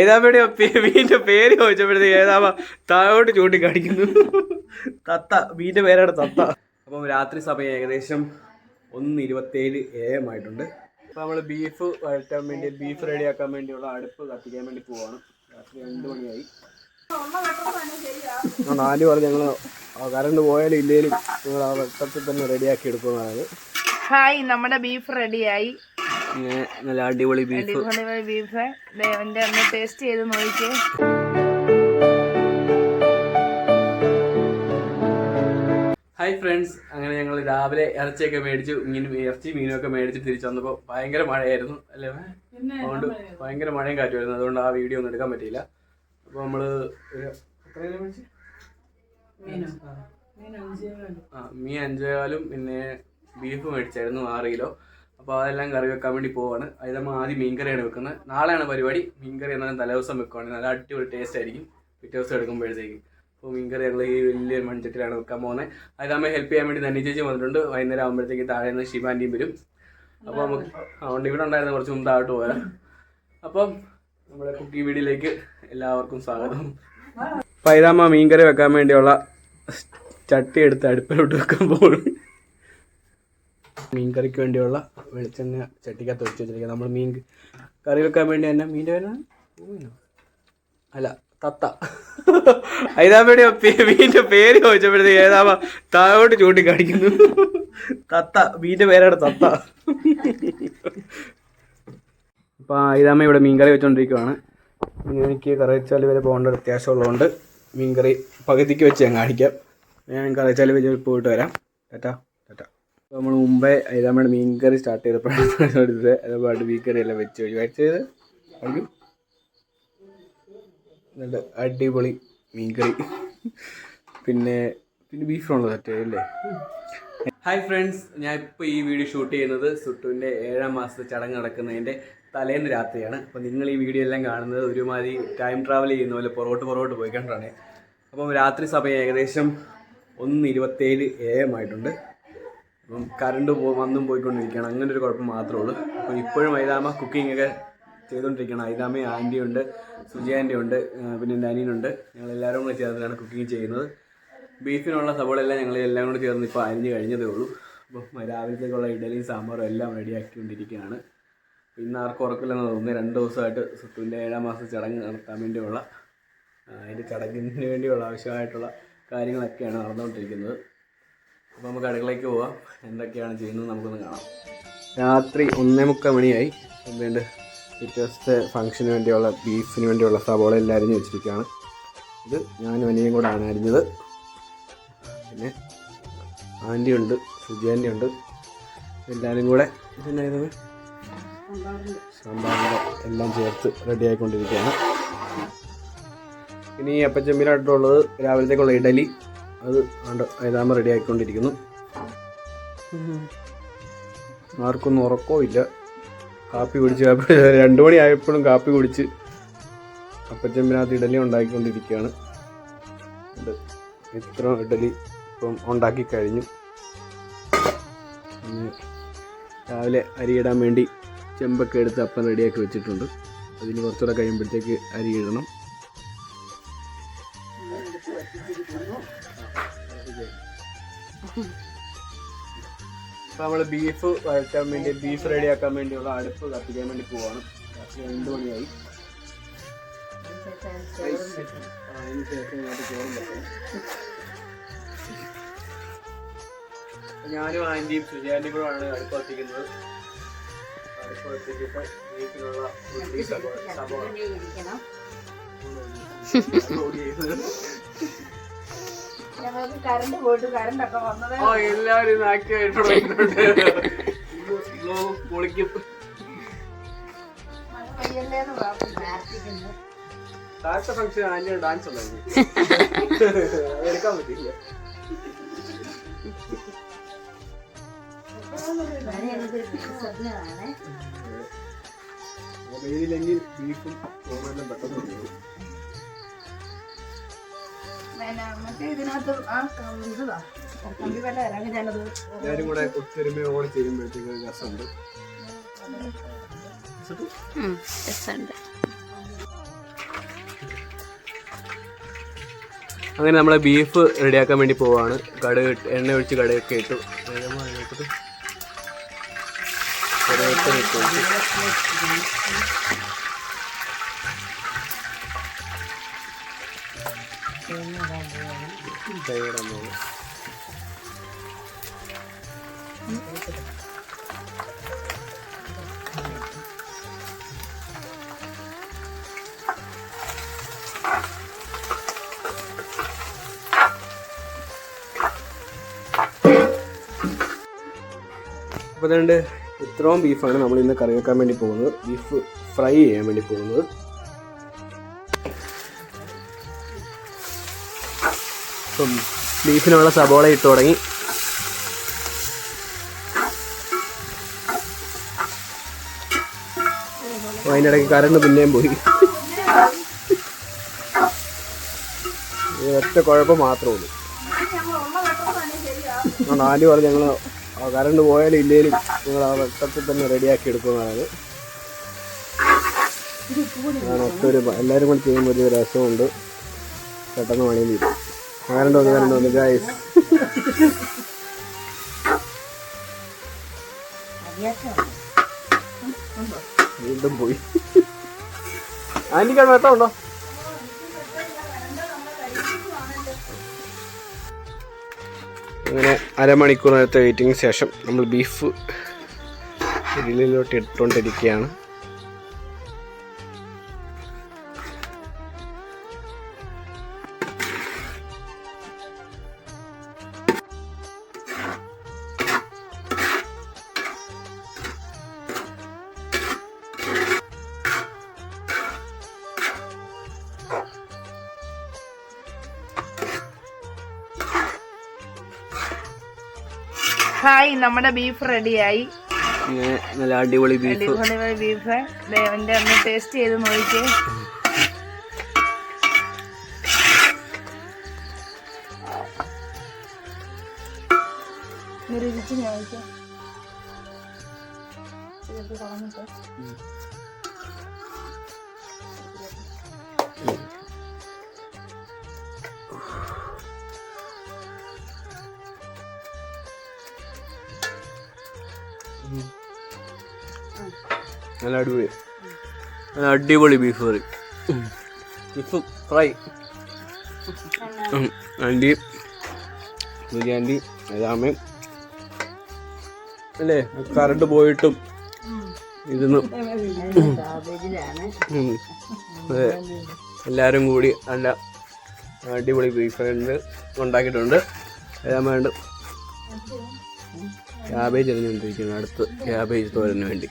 ഐതാമയുടെ മീന്റെ പേര് ചോദിച്ചപ്പോഴത്തേക്ക് ഏതാമ താഴോട്ട് ചൂണ്ടിക്കാണിക്കുന്നു. തത്ത മീന്റെ പേരാണ് തത്ത. അപ്പം രാത്രി സമയം ഏകദേശം ഒന്ന് ഇരുപത്തേഴ് എ എം ആയിട്ടുണ്ട്. അപ്പോൾ നമ്മൾ ബീഫ് വഴറ്റാൻ വേണ്ടി ബീഫ് റെഡി ആക്കാൻ വേണ്ടിയുള്ള അടുപ്പ് കത്തിക്കാൻ വേണ്ടി പോവാണ്. രാത്രി രണ്ട് മണിയായി. നാല് പറഞ്ഞ് ഞങ്ങൾ കറണ്ട് പോയാലും ഇല്ലേലും ഞങ്ങൾ ആ വെട്ടത്തിൽ തന്നെ റെഡിയാക്കി എടുക്കുന്നതാണ്. ഹായ് നമ്മുടെ ബീഫ് റെഡിയായി. ഇങ്ങനെ നല്ല അടിപൊളി ബീഫ് അടിപൊളി ബീഫ് എന്റെ ഒന്ന് ടേസ്റ്റ് ചെയ്ത് നോക്കിയേ ഹായ് ഫ്രണ്ട്സ് അങ്ങനെ ഞങ്ങൾ രാവിലെ ഇറച്ചിയൊക്കെ മേടിച്ചു ഇങ്ങനെ ഇറച്ചി മീനൊക്കെ മേടിച്ച് തിരിച്ചു വന്നപ്പോൾ ഭയങ്കര മഴയായിരുന്നു അല്ലേ അതുകൊണ്ട് ഭയങ്കര മഴയും കാറ്റുമായിരുന്നു. അതുകൊണ്ട് ആ വീഡിയോ ഒന്നും എടുക്കാൻ പറ്റിയില്ല. അപ്പോൾ നമ്മൾ ആ. മീൻ അഞ്ചേകാലും പിന്നെ ബീഫ് മേടിച്ചായിരുന്നു ആറ് കിലോ. അപ്പോൾ അതെല്ലാം കറി വെക്കാൻ വേണ്ടി പോവാണ്. അത് നമ്മൾ ആദ്യം മീൻകറിയാണ് വെക്കുന്നത്. നാളെയാണ് പരിപാടി. മീൻകറി എന്നാലും തലേദിവസം വെക്കുവാണെങ്കിൽ നല്ല അടിപൊളി ടേസ്റ്റ് ആയിരിക്കും. പിറ്റേ ദിവസം എടുക്കുമ്പോഴത്തേക്കും. അപ്പോൾ മീൻകറി ഞങ്ങൾ ഈ വലിയ മൺചട്ടിലാണ് വെക്കാൻ പോകുന്നത്. അത് നമ്മൾ ഹെൽപ്പ് ചെയ്യാൻ വേണ്ടി നന്നി ചേച്ചി വന്നിട്ടുണ്ട്. വൈകുന്നേരം ആകുമ്പോഴത്തേക്ക് താഴെ നിന്ന് ശിവാന്റെയും വരും. അപ്പോൾ നമുക്ക് അതുകൊണ്ട് ഇവിടെ ഉണ്ടായിരുന്ന കുറച്ച് മുമ്പ് താഴോട്ട് അപ്പം നമ്മുടെ കുക്കി വീഡിയോയിലേക്ക് എല്ലാവർക്കും സ്വാഗതം. പൈതാമ മീൻകറി വെക്കാൻ വേണ്ടിയുള്ള ചട്ടി എടുത്ത് അടുപ്പിലോട്ട് വെക്കാൻ പോകുന്നു മീൻ കറിക്ക് വേണ്ടിയുള്ള വെളിച്ചെണ്ണ ചട്ടിക്കകത്ത് ഒഴിച്ചു വെച്ചിരിക്കുക നമ്മൾ മീൻ കറി വെക്കാൻ വേണ്ടി തന്നെ മീന്റെ പേരാണ്? അല്ല തത്ത. ഐതാമയുടെ മീന്റെ പേര് ചോദിച്ചപ്പോഴത്തേക്ക് ഏതാമ താഴോട്ട് ചൂണ്ടിക്കാണിക്കുന്നു തത്ത മീന്റെ പേരാണ് തത്ത. അപ്പോൾ ഐതാമ ഇവിടെ മീൻകറി വെച്ചുകൊണ്ടിരിക്കുവാണ് ഇനി എനിക്ക് കറിച്ചാൽ വരെ പോകേണ്ട അത്യാവശ്യമുള്ളതുകൊണ്ട് മീൻകറി പകുതിക്ക് വെച്ച് ഞാൻ കാണിക്കാം. ഞാൻ കറി കറിച്ചാൽ വരെ പോയിട്ട് വരാം. ടാറ്റാ. നമ്മൾ മുമ്പേ മീൻ കറി സ്റ്റാർട്ട് ചെയ്തപ്പോഴാണ് എടുത്തത്. മീൻ മീൻകറി എല്ലാം വെച്ച് വെച്ചത് കഴിക്കും നല്ല അടിപൊളി മീൻകറി പിന്നെ പിന്നെ ബീഫ് ഉള്ളത് അല്ലേ? ഹായ് ഫ്രണ്ട്സ് ഞാൻ ഇപ്പോൾ ഈ വീഡിയോ ഷൂട്ട് ചെയ്യുന്നത് സുട്ടുവിന്റെ ഏഴാം മാസത്തെ ചടങ്ങ് നടക്കുന്നതിന്റെ തലേന്ന് രാത്രിയാണ്. അപ്പോൾ നിങ്ങൾ ഈ വീഡിയോ എല്ലാം കാണുന്നത് ഒരുമാതിരി ടൈം ട്രാവൽ ചെയ്യുന്ന പോലെ പുറകോട്ട് പുറകോട്ട് പോയിക്കൊണ്ടാണ്. അപ്പം രാത്രി സമയം ഏകദേശം ഒന്ന് ഇരുപത്തേഴ് എ എം ആയിട്ടുണ്ട്. അപ്പം കറണ്ട് പോ വന്നും പോയിക്കൊണ്ടിരിക്കുകയാണ്. അങ്ങനെ ഒരു കുഴപ്പം മാത്രമേ ഉള്ളൂ. അപ്പോൾ ഇപ്പോഴും ഐതാമ കുക്കിംഗ് ഒക്കെ ചെയ്തുകൊണ്ടിരിക്കുകയാണ് ഐതാമ ആന്റിയുണ്ട് സുജി ആന്റിയുണ്ട് പിന്നെ എന്റെ അനിയനുണ്ട് ഞങ്ങൾ എല്ലാവരും കൂടെ ചേർന്നിട്ടാണ് കുക്കിംഗ് ചെയ്യുന്നത്. ബീഫിനുള്ള സവോളെല്ലാം ഞങ്ങൾ എല്ലാം കൂടെ ചേർന്ന് ഇപ്പോൾ അരിഞ്ഞ് കഴിഞ്ഞതേ ഉള്ളൂ. അപ്പം രാവിലത്തേക്കുള്ള ഇഡലിയും സാമ്പാറും എല്ലാം റെഡിയാക്കിക്കൊണ്ടിരിക്കുകയാണ്. ഇന്ന് ആർക്കും ഉറക്കില്ലെന്ന് തോന്നുന്നു രണ്ട് ദിവസമായിട്ട് സുത്തുവിന്റെ ഏഴാം മാസം ചടങ്ങ് നടത്താൻ വേണ്ടിയുള്ള അതിന്റെ ചടങ്ങിന് വേണ്ടിയുള്ള ആവശ്യമായിട്ടുള്ള കാര്യങ്ങളൊക്കെയാണ് നടന്നുകൊണ്ടിരിക്കുന്നത്. അപ്പോൾ നമുക്ക് അടുക്കളയ്ക്ക് പോവാം. എന്തൊക്കെയാണ് ചെയ്യുന്നത് നമുക്കൊന്ന് കാണാം. രാത്രി ഒന്നേ മുക്കാൽ മണിയായി. എന്തുകൊണ്ട് പിറ്റേ ഫംഗ്ഷന് വേണ്ടിയുള്ള ബീഫിന് വേണ്ടിയുള്ള സവോള എല്ലാം അരിഞ്ഞ് വെച്ചിരിക്കുകയാണ്. ഇത് ഞാനും അനിയും കൂടാണ് അരിഞ്ഞത്. പിന്നെ ആന്റി ഉണ്ട് സുജി ആന്റി ഉണ്ട് എല്ലാവരും കൂടെ ഇതെന്നായിരുന്നു സാമ്പാറിന്റെ എല്ലാം ചേർത്ത് റെഡി ആയിക്കൊണ്ടിരിക്കുകയാണ്. ഇനി ഈ അപ്പച്ചമ്പിലായിട്ടുള്ളത് രാവിലത്തേക്കുള്ള ഇഡലി. അത് ആണ്ട് ഏതാകുമ്പോൾ റെഡി ആയിക്കൊണ്ടിരിക്കുന്നു. ആർക്കൊന്നും ഉറക്കവും ഇല്ല. കാപ്പി കുടിച്ച് കാപ്പി രണ്ടു മണി ആയപ്പോഴും കാപ്പി കുടിച്ച് അപ്പച്ചമ്പിനകത്ത് ഇഡലി ഉണ്ടാക്കിക്കൊണ്ടിരിക്കുകയാണ് ഇത് ഇത്ര ഇഡലി ഇപ്പം ഉണ്ടാക്കി കഴിഞ്ഞു. രാവിലെ അരിയിടാൻ വേണ്ടി ചെമ്പൊക്കെ എടുത്ത് അപ്പം റെഡിയാക്കി വെച്ചിട്ടുണ്ട്. അതിന് കുറച്ചുകൂടെ കഴിയുമ്പോഴത്തേക്ക് അരി ഇടണം. നമ്മൾ ബീഫ് വഴറ്റാൻ വേണ്ടി ബീഫ് റെഡിയാക്കാൻ വേണ്ടിയുള്ള അടുപ്പ് കത്തിക്കാൻ വേണ്ടി പോവാണ്. രണ്ട് മണിയായി. ആ, അതിന് ശേഷം ഇങ്ങോട്ട് ചോറും വെക്കണം ഞാനും ആന്റിയും സുജാന്റിയും കൂടെ ആണ് അടുപ്പ് കത്തിക്കുന്നത്. അടുപ്പ് കത്തിച്ചിട്ട് ബീഫിനുള്ള ഉള്ളി. ഞങ്ങൾക്ക് കറണ്ട് പോയിട്ട് കറണ്ട് ഒക്കെ വന്നത് ആ എല്ലാവരും ആക്റ്റീവായിട്ടുണ്ട് പൊളിക്കും. പെയ്യല്ലേന്ന് പ്രാർത്ഥി- പ്രാർത്ഥിക്കുന്നു. താഴത്തെ ഫംഗ്ഷൻ ഡാൻസ് ഉണ്ടായിരുന്നു. എടുക്കാൻ പറ്റില്ല ബീഫും പെട്ടെന്ന് കൂടെ അങ്ങനെ നമ്മളെ ബീഫ് റെഡിയാക്കാൻ വേണ്ടി പോവാണ്. കടുക് എണ്ണ ഒഴിച്ച് കടയൊക്കെ ഇട്ടു. കടുകിട്ട് തേങ്ങ ഇടാൻ പോകുന്നു. അപ്പോൾ ഇത്രയും ബീഫാണ് നമ്മൾ ഇന്ന് കറി വെക്കാൻ വേണ്ടി പോകുന്നത് ബീഫ് ഫ്രൈ ചെയ്യാൻ വേണ്ടി പോകുന്നത് അപ്പം ബീഫിനുള്ള സബോള ഇട്ട് തുടങ്ങി. അതിനിടയ്ക്ക് കരണ്ട് പിന്നെയും പോയി. ഒറ്റ കുഴപ്പം മാത്രമേ ഉള്ളൂ. അതുകൊണ്ട് പറഞ്ഞു ഞങ്ങൾ കറണ്ട് പോയാലും ഇല്ലേലും ഞങ്ങൾ ആ വെട്ടത്തിൽ തന്നെ റെഡിയാക്കി എടുക്കുന്നതാണ്. എല്ലാവരും കൂടി ചെയ്യുമ്പോൾ ഒരു രസമുണ്ട്. പെട്ടെന്ന് പണിയും തീരും കറണ്ട് വന്ന് അങ്ങനെ വന്ന് ഗായ്സ് വീണ്ടും പോയി. ആന്റിക്കാണ് വെട്ടമുണ്ടോ അങ്ങനെ അരമണിക്കൂർ നേരത്തെ വെയിറ്റിംഗ് ശേഷം നമ്മൾ ബീഫ് ഗ്രില്ലിലോട്ട് ഇട്ടുകൊണ്ടിരിക്കുകയാണ്. ഹായ് നമ്മുടെ ബീഫ് റെഡിയായി നല്ല അടിപൊളി ബീഫ് അടിപൊളി ബീഫ് ദേവന്റെ അമ്മ ടേസ്റ്റ് ചെയ്ത് നോക്കിക്കേ രുചിച്ച് നോക്കിക്കേ കളഞ്ഞിട്ട്. നല്ല അടിപൊളി. നല്ല അടിപൊളി beef curry beef fry aunty aunty ഏതാമേ അല്ലേ? കറണ്ട് പോയിട്ടും ഇരുന്ന്. അതെ. എല്ലാവരും കൂടി നല്ല അടിപൊളി ബീഫ് ഉണ്ട്. ഉണ്ടാക്കിയിട്ടുണ്ട്. എല്ലാം വേണ്ട ക്യാബേജ് എറിഞ്ഞുകൊണ്ടിരിക്കുന്നു അടുത്ത് ക്യാബേജ് തോരന് വേണ്ടി.